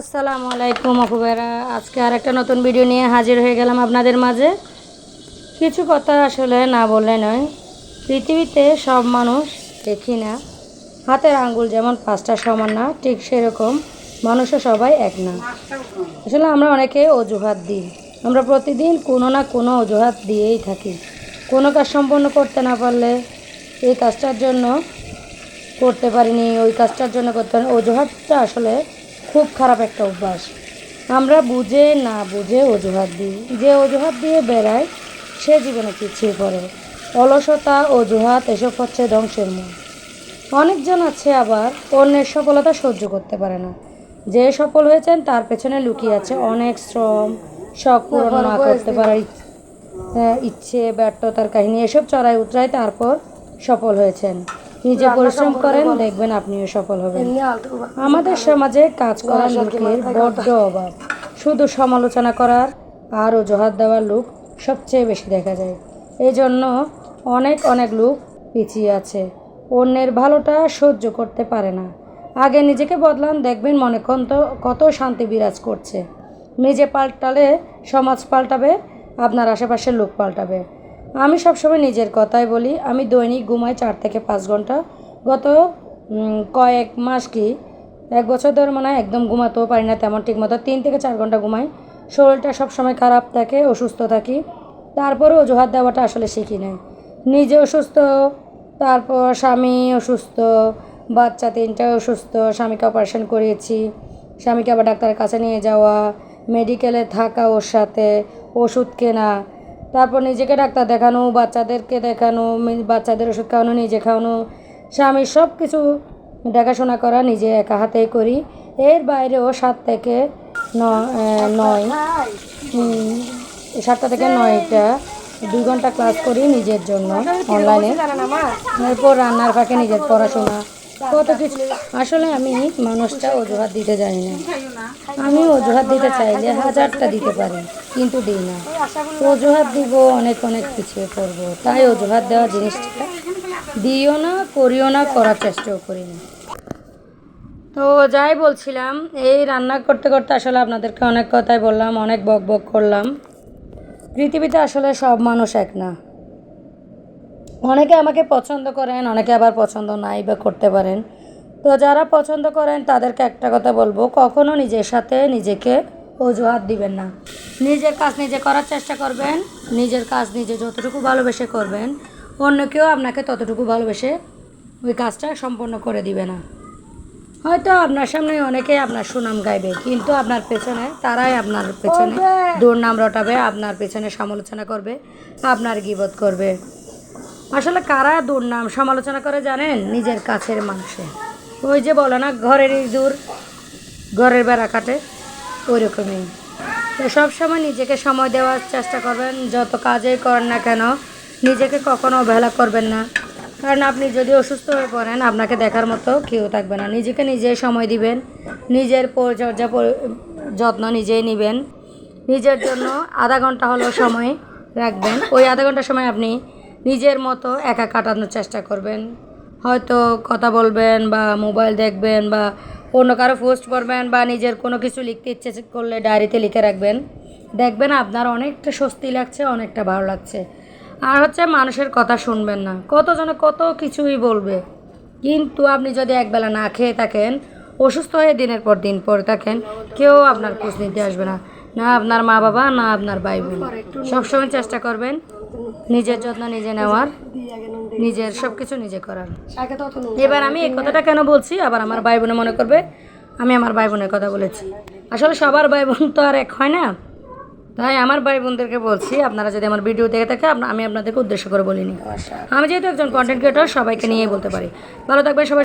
আসসালামু আলাইকুম আপুবেরা আজকে আর একটা নতুন ভিডিও নিয়ে হাজির হয়ে গেলাম আপনাদের মাঝে। কিছু কথা আসলে না বললে নয়। পৃথিবীতে সব মানুষ দেখি না। হাতের আঙ্গুল যেমন পাঁচটা সমান না, ঠিক সেরকম মানুষও সবাই এক না। আসলে আমরা অনেকে অজুহাত দিই। আমরা প্রতিদিন কোনো না কোনো অজুহাত দিয়েই থাকি। কোনো কাজ সম্পন্ন করতে না পারলে এই কাজটার জন্য করতে পারিনি, ওই কাজটার জন্য করতে পারিনি। অজুহাতটা আসলে খুব খারাপ একটা অভ্যাস। আমরা বুঝে না বুঝে অজুহাত দিই। যে অজুহাত দিয়ে বেড়ায় সে জীবনে পিছিয়ে পড়ে। অলসতা অজুহাত এসব হচ্ছে ধ্বংসের মূল। অনেকজন আছে আবার অন্যের সফলতা সহ্য করতে পারে না। যে সফল হয়েছেন তার পেছনে লুকিয়ে আছে অনেক শ্রম শখ পূরণ না করতে পারার হ্যাঁ, ইচ্ছে ব্যর্থতার কাহিনী এসব চড়াই উতরাই তারপর সফল হয়েছেন। নিজে পরিশ্রম করেন দেখবেন আপনিও সফল হবেন। আমাদের সমাজে কাজ করার লোকের বড্ড অভাব। শুধু সমালোচনা করার আর অজুহাত দেওয়ার লোক সবচেয়ে বেশি দেখা যায়। এই জন্য অনেক অনেক লোক পিছিয়ে আছে। অন্যের ভালোটা সহ্য করতে পারে না। আগে নিজেকে বদলান দেখবেন মনে কত কত শান্তি বিরাজ করছে। নিজে পাল্টালে সমাজ পাল্টাবে আপনার আশেপাশের লোক পাল্টাবে। আমি সবসময় নিজের কথাই বলি, আমি দৈনিক ঘুমাই চার থেকে পাঁচ ঘণ্টা। গত কয়েক মাস কি, এক বছর ধরে মনে হয় একদম ঘুমাতেও পারি না তেমন ঠিক মতো। তিন থেকে চার ঘণ্টা ঘুমাই। শরীরটা সবসময় খারাপ থাকে, অসুস্থ থাকি। তারপরে অজুহাত দেওয়াটা আসলে শিখি নাই। নিজে অসুস্থ, তারপর স্বামী অসুস্থ, বাচ্চা তিনটা অসুস্থ, স্বামীকে অপারেশন করিয়েছি। স্বামীকে আবার ডাক্তারের কাছে নিয়ে যাওয়া মেডিকেলে থাকা ওর সাথে, ওষুধ কেনা তারপর নিজেকে ডাক্তার দেখানো, বাচ্চাদেরকে দেখানো বাচ্চাদের ওষুধ খাওয়ানো, নিজে খাওয়ানো, স্বামীর সব কিছু দেখাশোনা করা নিজে একা হাতেই করি। এর বাইরেও সাত থেকে নয় সাতটা থেকে নয়টা, দুই ঘণ্টা ক্লাস করি নিজের জন্য অনলাইনে। এরপর রান্নার ফাঁকে নিজের পড়াশোনা, কত কিছু। আসলে আমি মানুষটা অজুহাত দিতে জানি না। আমি অজুহাত দিতে চাইলে হাজারটা দিতে পারি, কিন্তু দিই না। অজুহাত দিব, অনেক অনেক পিছিয়ে পড়ব। তাই অজুহাত দেওয়া জিনিসটা দিও না, করিও না, করার চেষ্টাও করি না। তো যাই বলছিলাম, এই রান্না করতে করতে আসলে আপনাদেরকে অনেক কথাই বললাম, অনেক বক বক করলাম। পৃথিবীতে আসলে সব মানুষ এক না। অনেকে আমাকে পছন্দ করেন, অনেকে আবার পছন্দ নাই বা করতে পারেন। তো যারা পছন্দ করেন তাদেরকে একটা কথা বলব কখনো নিজের সাথে নিজেকে অজুহাত দিবেন না। নিজের কাজ নিজে করার চেষ্টা করবেন নিজের কাজ নিজে যতটুকু ভালোবেসে করবেন অন্য কেউ আপনাকে ততটুকু ভালোবেসে ওই কাজটা সম্পন্ন করে দিবে না। হয়তো আপনার সামনে অনেকে আপনার সুনাম গাইবে কিন্তু আপনার পেছনে তারাই আপনার পেছনে দুর্নাম রটাবে আপনার পেছনে সমালোচনা করবে আপনার গিবত করবে। আসলে কারা দুর্নাম সমালোচনা করে জানেন? নিজের কাছের মানুষে। ওই যে বলে না, ঘরের ইঁদুর ঘরের বেড়া কাটে ওই রকমই তো সবসময় নিজেকে সময় দেওয়ার চেষ্টা করবেন, যত কাজেই করেন না কেন, নিজেকে কখনো অবহেলা করবেন না। কারণ আপনি যদি অসুস্থ হয়ে পড়েন, আপনাকে দেখার মতো কেউ থাকবে না। নিজেকে নিজেই সময় দিবেন, নিজের পরিচর্যা পরি- যত্ন নিজেই নেবেন। নিজের জন্য আধা ঘণ্টা হলেও সময় রাখবেন। ওই আধা ঘণ্টা সময় আপনি নিজের মতো একা কাটানোর চেষ্টা করবেন। হয়তো কথা বলবেন বা মোবাইল দেখবেন বা অন্য কারও পোস্ট করবেন বা নিজের কোনো কিছু লিখতে ইচ্ছে করলে ডায়েরিতে লিখে রাখবেন। দেখবেন আপনার অনেকটা স্বস্তি লাগছে, অনেকটা ভালো লাগছে। আর হচ্ছে মানুষের কথা শুনবেন না। কতজনে কত কিছুই বলবে। কিন্তু আপনি যদি একবেলা না খেয়ে থাকেন, অসুস্থ হয়ে দিনের পর দিন পরে থাকেন, কেউ আপনার খোঁজ নিতে আসবে না। না আপনার মা বাবা, না আপনার ভাই বোন। সবসময় চেষ্টা করবেন নিজের যত্ন নিজে নেওয়ার, নিজের সব কিছু নিজে করার। এবার আমি এই কথাটা কেন বলছি? আবার আমার ভাই বোনে মনে করবে, আমি আমার ভাই বোনের কথা বলেছি। আসলে সবার ভাই বোন তো আর এক হয় না। তাই আমার ভাই বোনদেরকে বলছি, আপনারা যদি আমার ভিডিও দেখে থাকে আমি আপনাদেরকে উদ্দেশ্য করে বলিনি। আমি যেহেতু একজন কন্টেন্ট ক্রিয়েটর সবাইকে নিয়েই বলতে পারি। ভালো থাকবে সবাই।